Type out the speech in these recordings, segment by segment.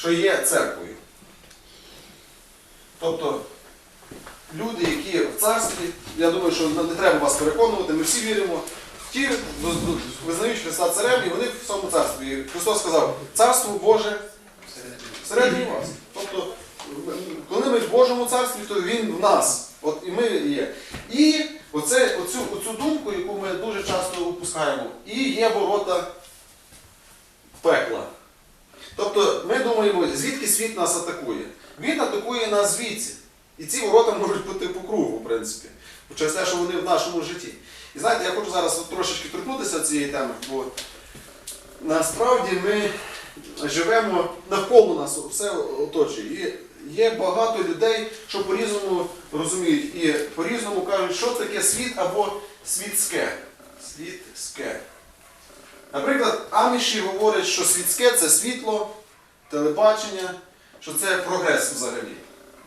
що є церквою. Тобто люди, які в царстві, я думаю, що не треба вас переконувати, ми всі віримо. Ті визнають Христа царем, і вони в цьому царстві. І Христос сказав, царство Боже всередині вас. Тобто, коли ми в Божому царстві, то Він в нас. От і ми є. І оце, оцю, оцю думку, яку ми дуже часто опускаємо, і є ворота пекла. Тобто ми думаємо, звідки світ нас атакує. Він атакує нас звідси. І ці ворота можуть бути по кругу, в принципі, через те, що вони в нашому житті. І знаєте, я хочу зараз трошечки торкнутися цієї теми, бо насправді ми живемо навколо нас, все оточує. І є багато людей, що по-різному розуміють і по-різному кажуть, що таке світ або світське. Світське. Наприклад, аміші говорять, що світське це світло, телебачення, що це прогрес взагалі.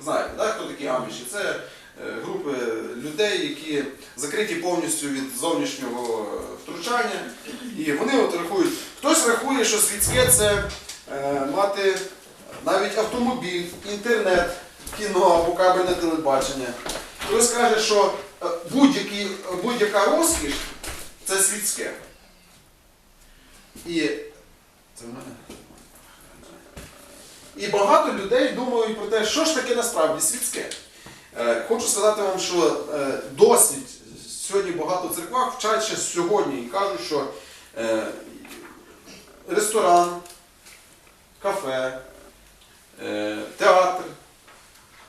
Знаєте, так, хто такі аміші? Це е, групи людей, які закриті повністю від зовнішнього е, втручання. І вони от рахують. Хтось рахує, що світське це е, мати навіть автомобіль, інтернет, кіно або кабельне телебачення. Хтось каже, що будь-яка розкіш це світське. І це мене. І багато людей думають про те, що ж таке насправді світське. Е, Хочу сказати вам, що е, досвід сьогодні багато церквах вчать ще сьогодні і кажуть, що е, ресторан, кафе, театр,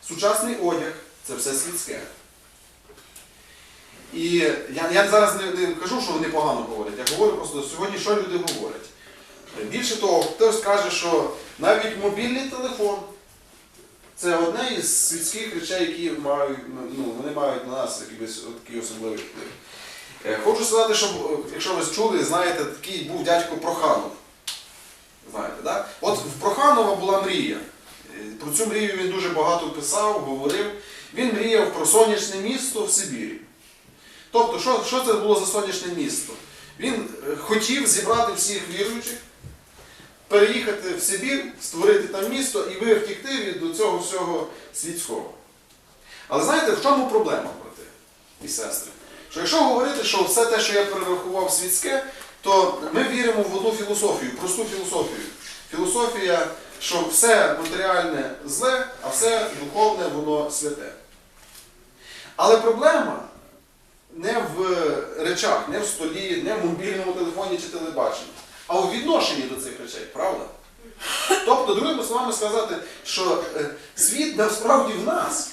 сучасний одяг це все світське. І я, я зараз не, не кажу, що вони погано говорять, я говорю просто сьогодні, що люди говорять. Більше того, хтось каже, що навіть мобільний телефон це одне із світських речей, які мають, ну, вони мають на нас якийсь такий особливий вплив. Е, Хочу сказати, що е, якщо ви чули, знаєте, такий був дядько Проханов. Знаєте, да? От в Проханова була мрія. Е, Про цю мрію він дуже багато писав, говорив. Він мріяв про сонячне місто в Сибірі. Тобто, що, що це було за сонячне місто? Він е, хотів зібрати всіх віруючих, переїхати в Сибір, створити там місто і ви втікти від цього всього світського. Але знаєте, в чому проблема, брати і сестри? Що якщо говорити, що все те, що я перерахував світське, то ми віримо в одну філософію, просту філософію. Філософія, що все матеріальне зле, а все духовне, воно святе. Але проблема не в речах, не в столі, не в мобільному телефоні чи телебаченні, а у відношенні до цих речей, правда? Тобто, другими словами сказати, що е, світ насправді в нас.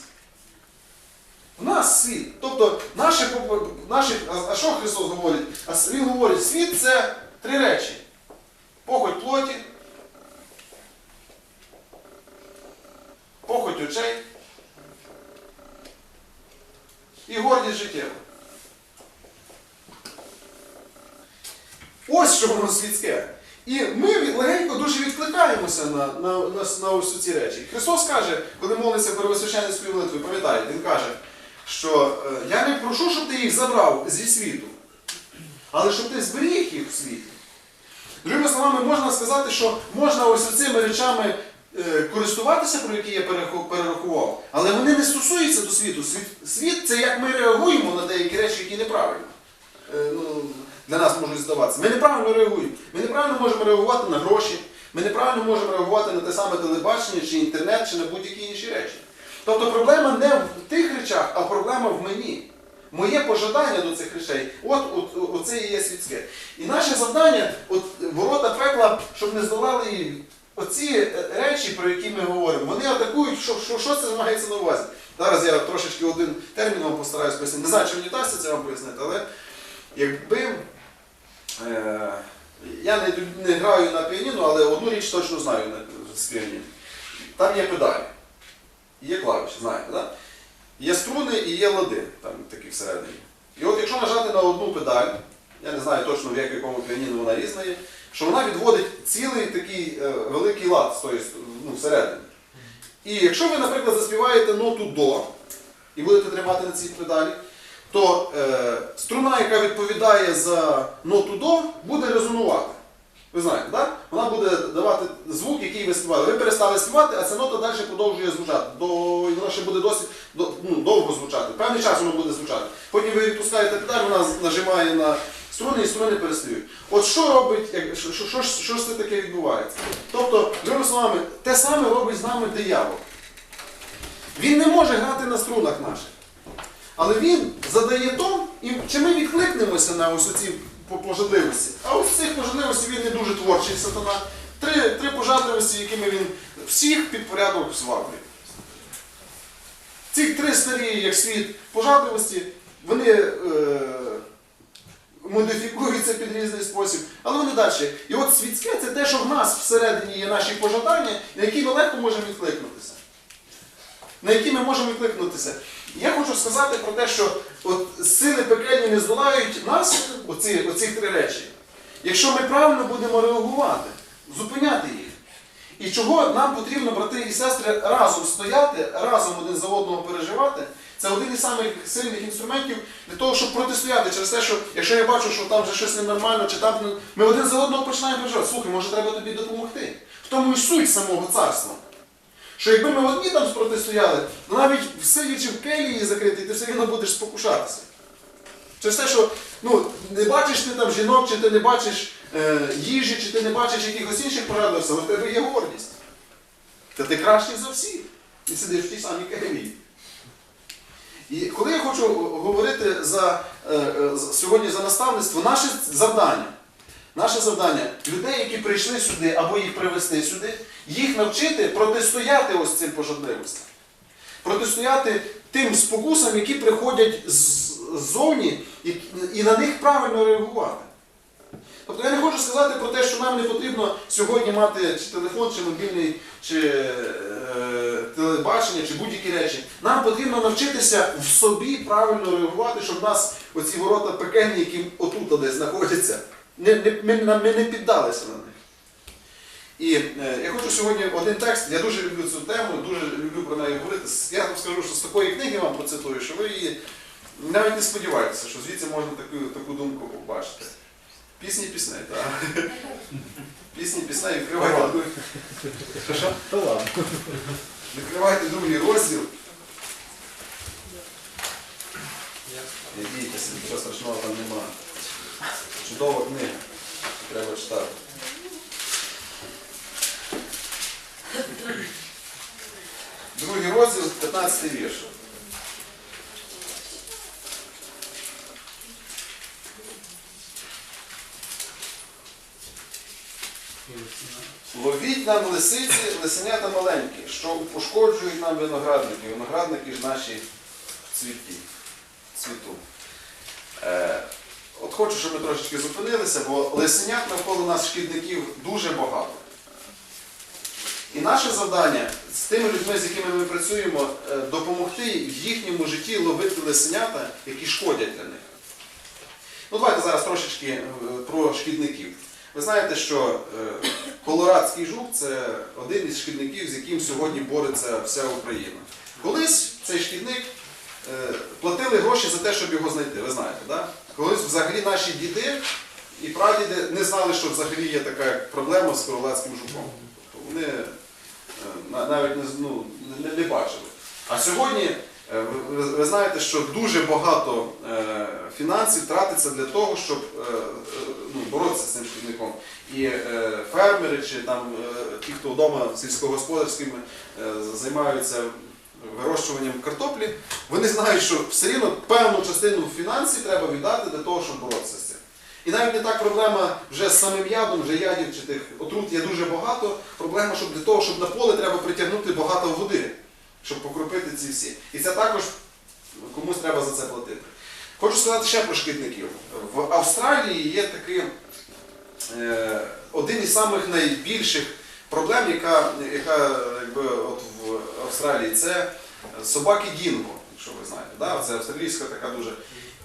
В нас світ. Тобто, наші, а, а що Христос говорить? А Він говорить, світ це три речі. Похоть плоті, похоть очей і гордість життєва. Ось що воно світське. І ми легенько дуже відкликаємося на, на, на, на ось ці речі. Христос каже, коли молиться первосвященницької молитви, пам'ятаєте, Він каже, що е, я не прошу, щоб ти їх забрав зі світу, але щоб ти зберіг їх в світі. Другими словами, можна сказати, що можна ось цими речами е, користуватися, про які я перерахував, але вони не стосуються до світу. Світ, світ це як ми реагуємо на деякі речі, які неправильно. Е, ну, для нас можуть здаватися. Ми неправильно реагуємо. Ми неправильно можемо реагувати на гроші, ми неправильно можемо реагувати на те саме телебачення, чи інтернет, чи на будь-які інші речі. Тобто проблема не в тих речах, а проблема в мені. Моє пожадання до цих речей, от, от, оце і є світське. І наше завдання, от ворота пекла, щоб не здолали її. Оці е, речі, про які ми говоримо, вони атакують, що, що, що це мається на увазі. Зараз я трошечки один термін вам постараюсь пояснити. Не знаю, чи мені вдасться це вам пояснити, але якби. Е, я не, не граю на піаніно, але одну річ точно знаю на з піаніно. Там є педалі. Є клавіші, знаєте, так? Є струни і є лади, там такі всередині. І от якщо нажати на одну педаль, я не знаю точно в як- якому піаніно вона різна є, що вона відводить цілий такий е, великий лад з ну, всередині. І якщо ви, наприклад, заспіваєте ноту до і будете тримати на цій педалі, то е, струна, яка відповідає за ноту до, буде резонувати. Ви знаєте, так? Вона буде давати звук, який ви співали. Ви перестали співати, а ця нота далі продовжує звучати. До, і вона ще буде досить до- ну, довго звучати. Певний час воно буде звучати. Потім ви відпускаєте педаль, вона нажимає на струни і струни перестають. От що робить, як, що, що, що, що ж це таке відбувається? Тобто, другими словами, те саме робить з нами диявол. Він не може грати на струнах наших. Але він задає тон, і чи ми відкликнемося на ось ці пожадливості? А ось цих пожадливостей він не дуже творчий сатана. Три, три пожадливості, якими він всіх під порядок зваблює. Ці три старі, як світ, пожадливості, вони е, модифікуються під різний спосіб, але вони далі. І от світське це те, що в нас всередині є наші пожадання, на які ми легко можемо відкликнутися на які ми можемо відкликнутися. Я хочу сказати про те, що от сили пекельні не здолають нас, оці, оці три речі, якщо ми правильно будемо реагувати, зупиняти їх. І чого нам потрібно, брати і сестри, разом стояти, разом один за одного переживати, це один із самих сильних інструментів для того, щоб протистояти через те, що якщо я бачу, що там вже щось ненормально, чи там ми один за одного починаємо переживати. Слухай, може треба тобі допомогти. В тому і суть самого царства. Що якби ми одні там протистояли, то навіть сидячи в келії закритий, ти все одно будеш спокушатися. Через те, що ну, не бачиш ти там жінок, чи ти не бачиш е, їжі, чи ти не бачиш якихось інших пожадливостей, але в тебе є гордість. Та ти кращий за всіх. І сидиш в тій самій келії. І коли я хочу говорити за, е, е, сьогодні за наставництво, наше завдання. Наше завдання людей, які прийшли сюди або їх привезти сюди, їх навчити протистояти ось цим пожадливостям. Протистояти тим спокусам, які приходять ззовні, і, і на них правильно реагувати. Тобто я не хочу сказати про те, що нам не потрібно сьогодні мати чи телефон, чи мобільний, чи е, телебачення, чи будь-які речі. Нам потрібно навчитися в собі правильно реагувати, щоб нас оці ворота пекельні, які отут десь знаходяться, не, не, ми, ми не піддалися на них. І е, я хочу сьогодні один текст, я дуже люблю цю тему, дуже люблю про неї говорити. Я вам скажу, що з такої книги вам процитую, що ви її навіть не сподіваєтеся, що звідси можна таку, таку думку побачити. Пісні пісни, так. Пісні пісни, відкривайте, відкривайте другий розділ. Не бійтеся, нічого страшного там немає. Чудова книга. Треба читати. Другий розділ, 15 вірш. Ловіть нам лисиці, лисенята маленькі, що пошкоджують нам виноградники. Виноградники ж наші в цвіті, цвіту. Е, от хочу, щоб ми трошечки зупинилися, бо лисенят навколо нас шкідників дуже багато. І наше завдання з тими людьми, з якими ми працюємо, е, допомогти в їхньому житті ловити лисенята, які шкодять для них. Ну, давайте зараз трошечки е, про шкідників. Ви знаєте, що е, колорадський жук це один із шкідників, з яким сьогодні бореться вся Україна. Колись цей шкідник платили гроші за те, щоб його знайти. Ви знаєте, да? Колись взагалі наші діди і прадіди не знали, що взагалі є така проблема з колорадським жуком. Тобто вони е, навіть не, ну, не, не бачили. А сьогодні е, ви, ви- знаєте, що дуже багато е, фінансів тратиться для того, щоб ну, боротися з цим шкідником. І фермери чи там ті, хто вдома сільськогосподарськими займаються вирощуванням картоплі, вони знають, що все рівно певну частину фінансів треба віддати для того, щоб боротися з цим. І навіть не так проблема вже з самим ядом, вже ядів чи тих отрут є дуже багато. Проблема, щоб для того, щоб на поле треба притягнути багато води, щоб покропити ці всі. І це також комусь треба за це платити. Хочу сказати ще про шкідників. В Австралії є такий е, один із самих найбільших проблем, яка, яка якби, от в Австралії, це собаки Дінго, якщо ви знаєте. Да? Це австралійська така дуже.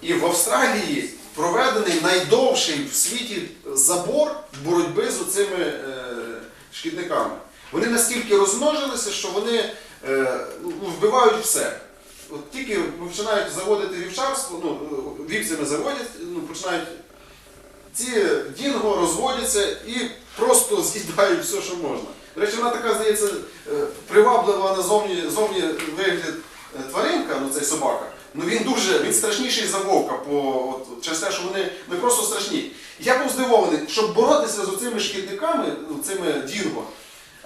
І в Австралії проведений найдовший в світі забор боротьби з цими е, шкідниками. Вони настільки розмножилися, що вони е, ну, вбивають все. От тільки починають заводити вівчарство, ну, вівцями заводять, ну, починають ці дінго розводяться і просто з'їдають все, що можна. До речі, вона така, здається, е, приваблива на зовні, зовні вигляд е, тваринка, ну цей собака. Ну він дуже, він страшніший за вовка, по, от, через те, що вони не просто страшні. Я був здивований, щоб боротися з цими шкідниками, ну, цими дінго,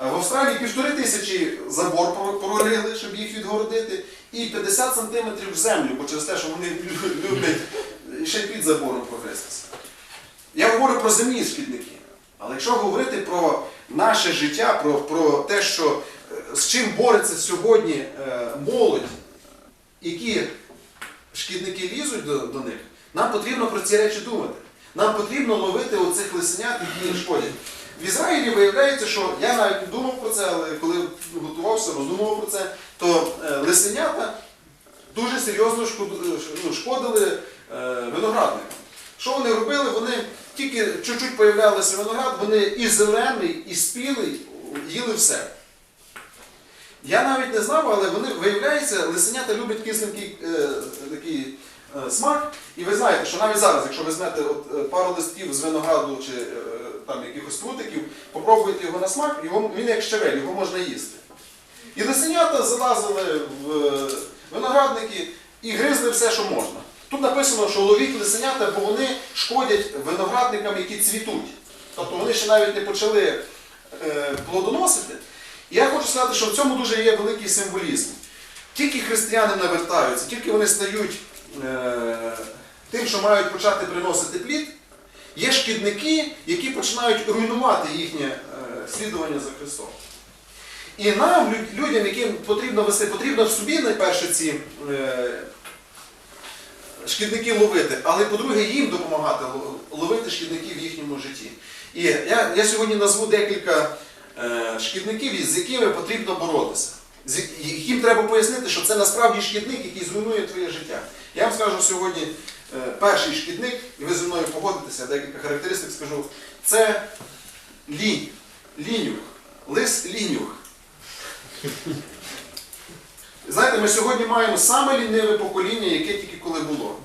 е, в Австралії півтори тисячі забор прорили, щоб їх відгородити, і 50 сантиметрів в землю, бо через те, що вони люблять ще під забором прогрестися. Я говорю про земні шкідники. Але якщо говорити про наше життя, про, про те, що е, з чим бореться сьогодні е, молодь, які шкідники лізуть до, до них, нам потрібно про ці речі думати. Нам потрібно ловити оцих лисенят, які шкодять. В Ізраїлі виявляється, що я навіть не думав про це, але коли готувався, роздумував про це, то е, лисенята дуже серйозно шкодили виноградникам. Що вони робили? Вони тільки чуть-чуть появлялися виноград, вони і зелений, і спілий їли все. Я навіть не знав, але вони, виявляється, лисенята люблять кисленький е, такий е, смак. І ви знаєте, що навіть зараз, якщо візьмете от, е, пару листків з винограду чи е, там якихось прутиків, попробуйте його на смак, його, він як щавель, його можна їсти. І лисенята залазили в е, виноградники і гризли все, що можна. Тут написано, що ловіть лисенята, бо вони шкодять виноградникам, які цвітуть. Тобто вони ще навіть не почали е, плодоносити. І я хочу сказати, що в цьому дуже є великий символізм. Тільки християни навертаються, тільки вони стають е, тим, що мають почати приносити плід, є шкідники, які починають руйнувати їхнє е, слідування за Христом. І нам, людям, яким потрібно вести, потрібно в собі найперше ці шкідників ловити, але по-друге, їм допомагати ловити шкідників в їхньому житті. І я, я сьогодні назву декілька е, шкідників, з якими потрібно боротися. З яким треба пояснити, що це насправді шкідник, який зруйнує твоє життя. Я вам скажу сьогодні е, перший шкідник, і ви зі мною погодитеся, декілька характеристик скажу, це лінь, лінюх, лис лінюх. Знаєте, ми сьогодні маємо саме ліниве покоління, яке тільки коли було.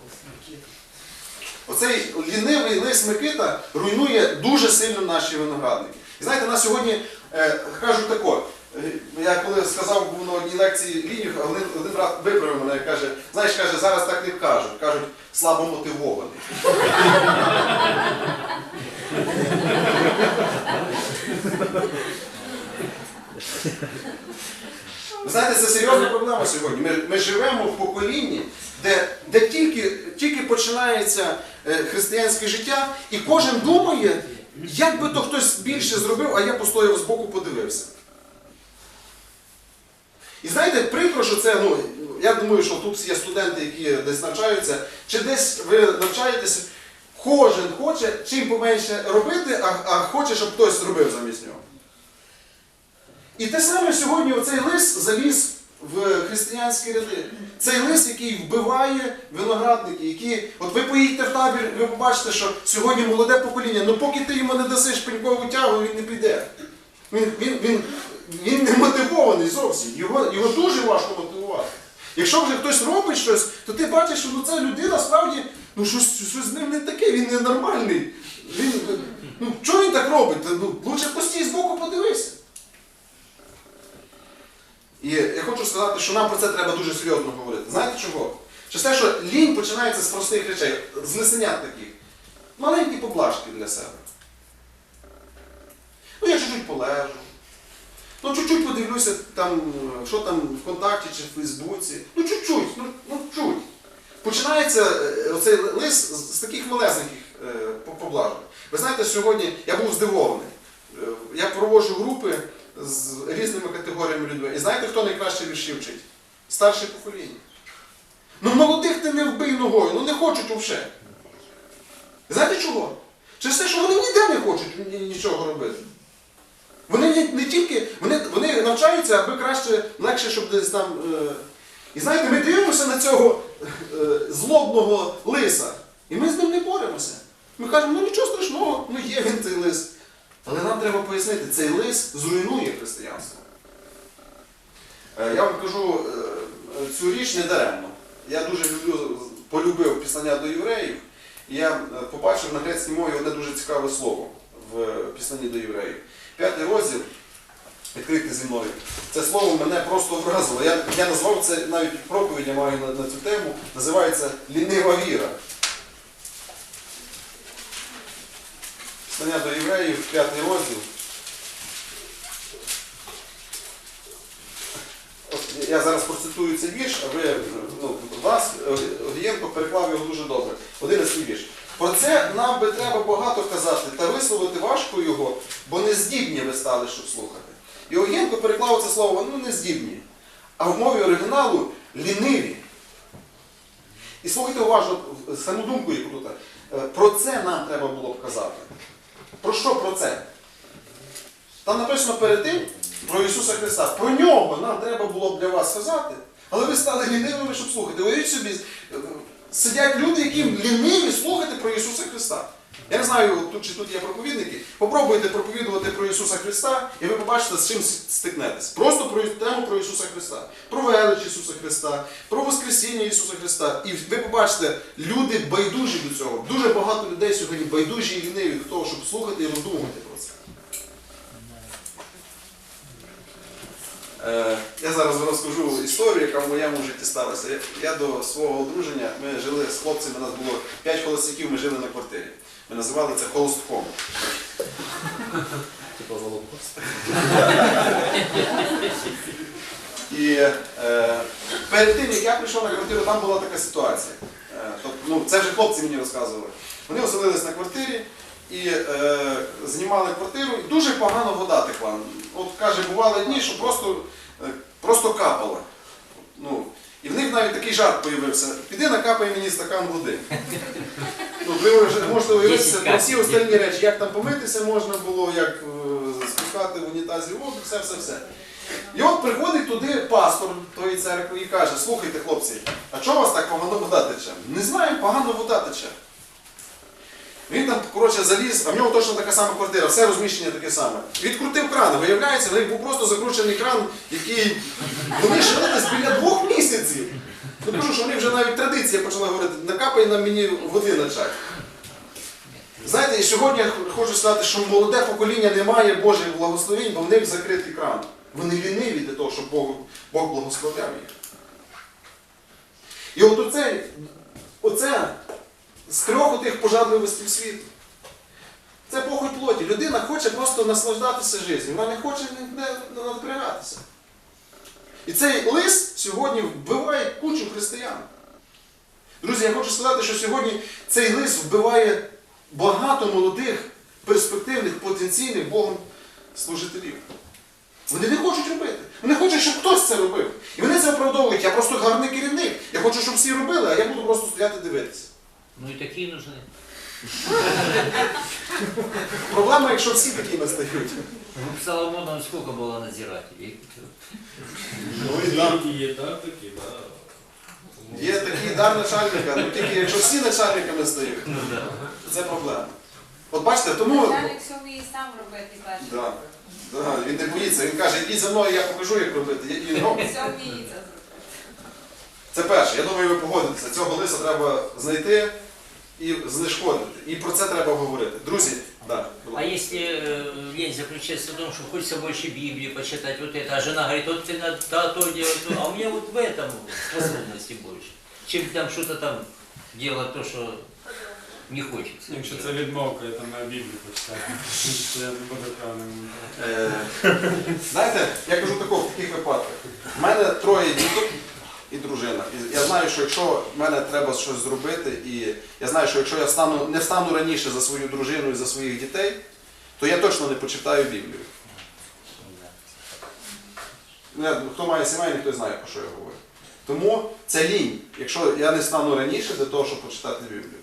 Оцей лінивий лис Микита руйнує дуже сильно наші виноградники. І знаєте, на сьогодні е, кажуть тако. е, Я коли сказав був на одній лекції лінюх, а один, один брат виправив мене і каже, знаєш, каже, зараз так не кажуть, кажуть, слабо мотивований. Знаєте, це серйозна проблема сьогодні. Ми, ми живемо в поколінні, де, де тільки, тільки починається е, християнське життя, і кожен думає, як би то хтось більше зробив, а я постояв збоку, подивився. І знаєте, прикро, що це, ну, я думаю, що тут є студенти, які десь навчаються, чи десь ви навчаєтеся, кожен хоче чим поменше робити, а, а хоче, щоб хтось зробив замість нього. І те саме сьогодні оцей лис заліз в християнські ряди. Цей лис, який вбиває виноградники, які. От ви поїдете в табір, ви побачите, що сьогодні молоде покоління, ну поки ти йому не дасиш пенькову тягу, він не піде. Він, він, він, він не мотивований зовсім. Його, його дуже важко мотивувати. Якщо вже хтось робить щось, то ти бачиш, що ну, ця людина справді ну, щось, щось з ним не таке, він ненормальний. Він, ну, чого він так робить? Ну, лучше постій збоку подивися. І я хочу сказати, що нам про це треба дуже серйозно говорити. Знаєте чого? Через те, що лінь починається з простих речей, з лисенят таких. Маленькі поблажки для себе. Ну, я чуть-чуть полежу. Ну, чуть-чуть подивлюся, там, що там в контакті чи в Фейсбуці. Ну, чуть-чуть, ну, ну чуть. Починається е, оцей лист з з таких малесеньких е, поблажок. Ви знаєте, сьогодні я був здивований. Е, Я проводжу групи з різними категоріями людей. І знаєте, хто найкраще вірші вчить? Старше покоління. Ну молодих ти не вбий ногою, ну не хочуть вовше. Знаєте чого? Через те, що вони ніде не хочуть нічого робити. Вони не, не тільки, вони, вони навчаються, аби краще, легше, щоб десь там. Е... І знаєте, ми дивимося на цього е, злобного лиса, і ми з ним не боремося. Ми кажемо, ну нічого страшного, ну є він цей лис. Але нам треба пояснити, цей лис зруйнує християнство. Е, Я вам кажу е, цю річ не даремно. Я дуже люблю, полюбив післання до євреїв, і я е, побачив на грецькій мові одне дуже цікаве слово в післанні до євреїв. П'ятий розділ, відкритий зі мною. Це слово мене просто вразило. Я, я назвав це навіть проповідь, я маю на, на цю тему, називається Лінива віра. Післання до євреїв, п'ятий розділ. Я зараз процитую цей вірш, а ви ну, вас, Огієнко переклав його дуже добре. Одинадцятий вірш. Про це нам би треба багато казати, та висловити важко його, бо не здібні ви стали, щоб слухати. І Огієнко переклав це слово ну не здібні, а в мові оригіналу ліниві. І слухайте уважно саму думку, яку тут. е, Про це нам треба було б казати. Про що про це? Там написано перед тим про Ісуса Христа. Про нього нам треба було б для вас сказати, але ви стали лінивими, щоб слухати. Уявіть собі, е, сидять люди, які ліниві слухати про Ісуса Христа. Я не знаю, тут чи тут є проповідники. Попробуйте проповідувати про Ісуса Христа, і ви побачите, з чим стикнетесь. Просто про тему про Ісуса Христа, про велич Ісуса Христа, про Воскресіння Ісуса Христа. І ви побачите, люди байдужі до цього. Дуже багато людей сьогодні байдужі і ліниві до того, щоб слухати і роздумувати про це. Я зараз розкажу історію, яка в моєму житті сталася. Я- до свого одруження, ми жили з хлопцями, у нас було 5 холостяків, ми жили на квартирі. Ми називали це холостком. Типа Володимир. І е, перед тим, як я прийшов на квартиру, там була така ситуація. Е, тобто, ну, це вже хлопці мені розказували. Вони оселились на квартирі і е, знімали квартиру, і дуже погано вода текла. От каже, бували дні, що просто, е, просто капала. Ну, і в них навіть такий жарт появився. Піди накапай мені стакан води. Ну, ви вже можете уявитися про всі остальні речі, як там помитися можна було, як е, спускати в унітазі воду, все, все, все. І от приходить туди пастор тої церкви і каже, слухайте, хлопці, а чого у вас так погано вода тече? Не знаю, погано вода тече. Він там, коротше, заліз, а в нього точно така сама квартира, все розміщення таке саме. Відкрутив кран, виявляється, в них був просто закручений кран, який вони жили десь біля двох місяців. Ну кажу, що вони вже навіть традиція почала говорити, накапай на мені води на чай. Знаєте, і сьогодні я хочу сказати, що молоде покоління не має Божих благословень, бо в них закритий кран. Вони ліниві для того, щоб Бог, Бог благословляв їх. І от оце, оце з трьох отих пожадливостей світу. Це похоть плоті. Людина хоче просто наслаждатися життям, вона не хоче не напрягатися. І цей лист сьогодні вбиває кучу християн. Друзі, я хочу сказати, що сьогодні цей лист вбиває багато молодих, перспективних, потенційних Богом служителів. Вони не хочуть робити. Вони хочуть, щоб хтось це робив. І вони це оправдовують. Я просто гарний керівник. Я хочу, щоб всі робили, а я буду просто стояти дивитися. Ну и такие нужны. Проблема, якщо всі такими стають. Ну, Соломону сколько было надзирателей? Ну і там є так такі, да. є такий дар начальника, ну тільки якщо всі начальниками стають, Ну да. це проблема. От бачите, тому. Начальник все вміє сам робити перше. Да. Да, він не боїться, він каже, йдіть за мною, я покажу, як робити. І він робить. Все вміє це зробити. Це перше. Я думаю, ви погодитеся. Цього лиса треба знайти і знешкодити. І про це треба говорити. Друзі, да. А если э, лень заключается в том, что хочется больше Библии почитать, вот это, а жена говорит, вот ты на то, то делай, то, а у меня вот в этом способности больше, чем там что-то там делать то, что не хочется. Якщо це делать. відмовка, я там на Біблію почитаю. Що я не буду правильним. Е, Знаєте, я кажу такого в таких випадках. У мене троє діток і дружина. І я знаю, що якщо в мене треба щось зробити, і я знаю, що якщо я встану, не встану раніше за свою дружину і за своїх дітей, то я точно не почитаю Біблію. Ну, Хто має сімейний, той знає, про що я говорю. Тому це лінь, якщо я не стану раніше для того, щоб почитати Біблію.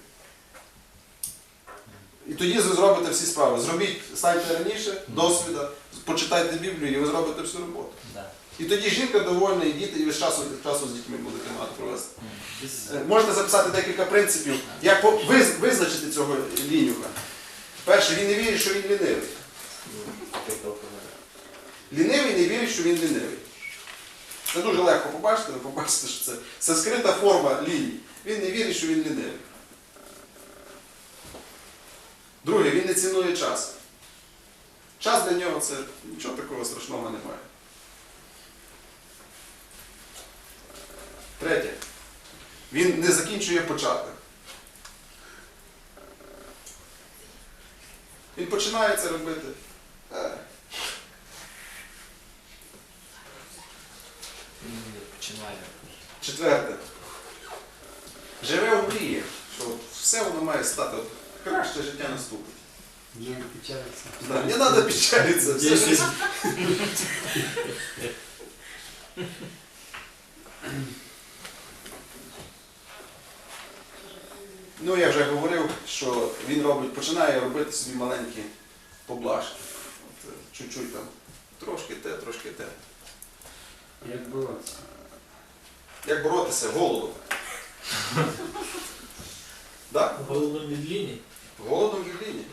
І тоді ви зробите всі справи. Зробіть, станьте раніше, досвіда, почитайте Біблію і ви зробите всю роботу. І тоді жінка довольна, і діти, і ви з часу, часу з дітьми будете мати провести. Е, Можете записати декілька принципів, як визначити цього лінюха. Перше, він не вірить, що він лінивий. Лінивий не вірить, що він лінивий. Це дуже легко побачити, ви побачите, що це, це скрита форма лінії. Він не вірить, що він лінивий. Друге, він не цінує час. Час для нього це нічого такого страшного немає. Третє. Він не закінчує початок. Він починає це робити. Е, Починає. Четверте. Живе у мрії, що все воно має стати от краще життя наступить. Не печалиться. Да, не треба печалитися. Все, Десять. що- Ну, я вже говорив, що він робить, починає робити собі маленькі поблажки. Е, Чуть-чуть там, трошки те, трошки те. Як боротися? Як боротися голодом? Да? Голодом медління. Голодом від лінії.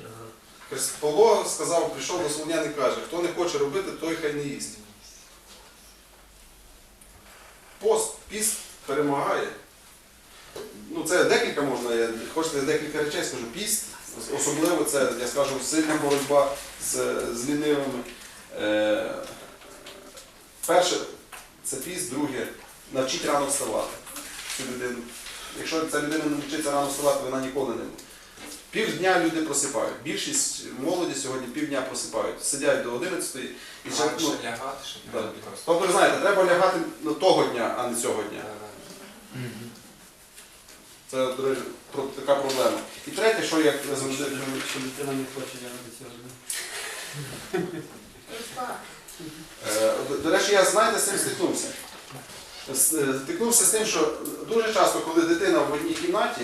Павло сказав, прийшов до Солонян і каже, хто не хоче робити, той хай не їсть. Пост, піст перемагає. Ну, це декілька можна, я хочете декілька речей скажу. Піст, особливо це, я скажу, сильна боротьба з, з лінивими. Е, перше, це піст, друге, навчіть рано вставати. Цю людину. Якщо ця людина не навчиться рано вставати, вона ніколи не буде. Півдня люди просипають. Більшість молоді сьогодні півдня просипають. Сидять до 11 і ще, Раніше ну, лягати, щоб да. Тобто, ви знаєте, треба лягати того дня, а не цього дня. Це, до речі, така проблема. І третє, що я завжди кажу, Що дитина не хоче сьогодні. Е, До, речі, я знаєте, з цим стикнувся. Е, Стикнувся з тим, що дуже часто, коли дитина в одній кімнаті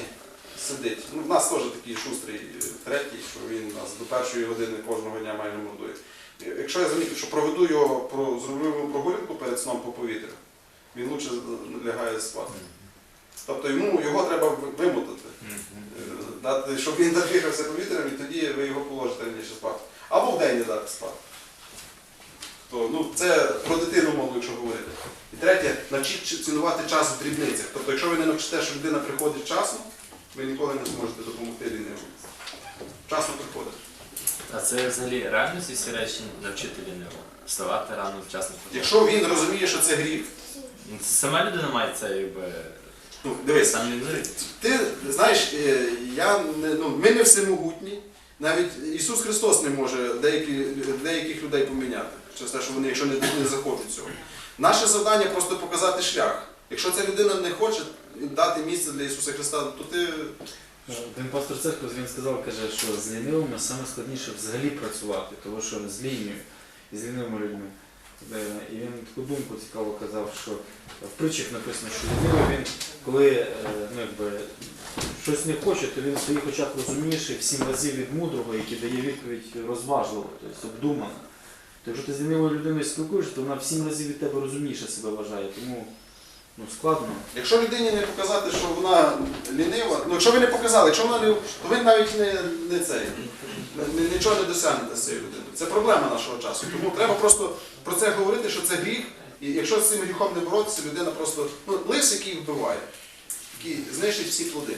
сидить, ну, в нас теж такий шустрий е, третій, що він нас до першої години кожного дня майже мордує. Якщо я замітив, що проведу його, зроблю йому прогулянку перед сном по повітрю, він з- лягає спати. Тобто йому його треба ви- вимотати, е, дати, щоб він надихався повітрям, і тоді ви його положите раніше спати. Або вдень не дати спати. То, ну, це про дитину мову, якщо говорити. І третє, навчіть цінувати час в дрібницях. Тобто, якщо ви не навчите, що людина приходить вчасно, ви ніколи не зможете допомогти лінивому. Вчасно приходить. А це взагалі реально ці всі речі навчити лінивого? Вставати рано вчасно? Якщо він розуміє, що це гріх, Ну, Сама людина має це якби ну, дивись, ти знаєш, е, я не, ну, ми не всемогутні. Навіть Ісус Христос не може деякі, деяких людей поміняти. Через те, що вони, якщо не, не захочуть цього. Наше завдання просто показати шлях. Якщо ця людина не хоче дати місце для Ісуса Христа, то ти Один пастор церкви він сказав, каже, що з лінивими саме складніше взагалі працювати, тому що з лінією і з лінивими людьми. Е, І він таку думку цікаво казав, що в притчах написано, що людина, він, коли е, ну, якби, щось не хоче, то він в своїх очах розумніший в сім разів від мудрого, який дає відповідь розважливо, тобто обдумано. То якщо ти з лінивою людиною спілкуєшся, то вона в сім разів від тебе розумніше себе вважає. Тому ну, складно. Якщо людині не показати, що вона лінива, ну якщо ви не показали, якщо вона не, то ви навіть не, не цей, не- нічого не досягнете з цією людиною. Це проблема нашого часу. Тому треба просто про це говорити, що це гріх. І якщо з цим гріхом не боротися, людина просто ну, лис, який вбиває, який знищить всі плоди.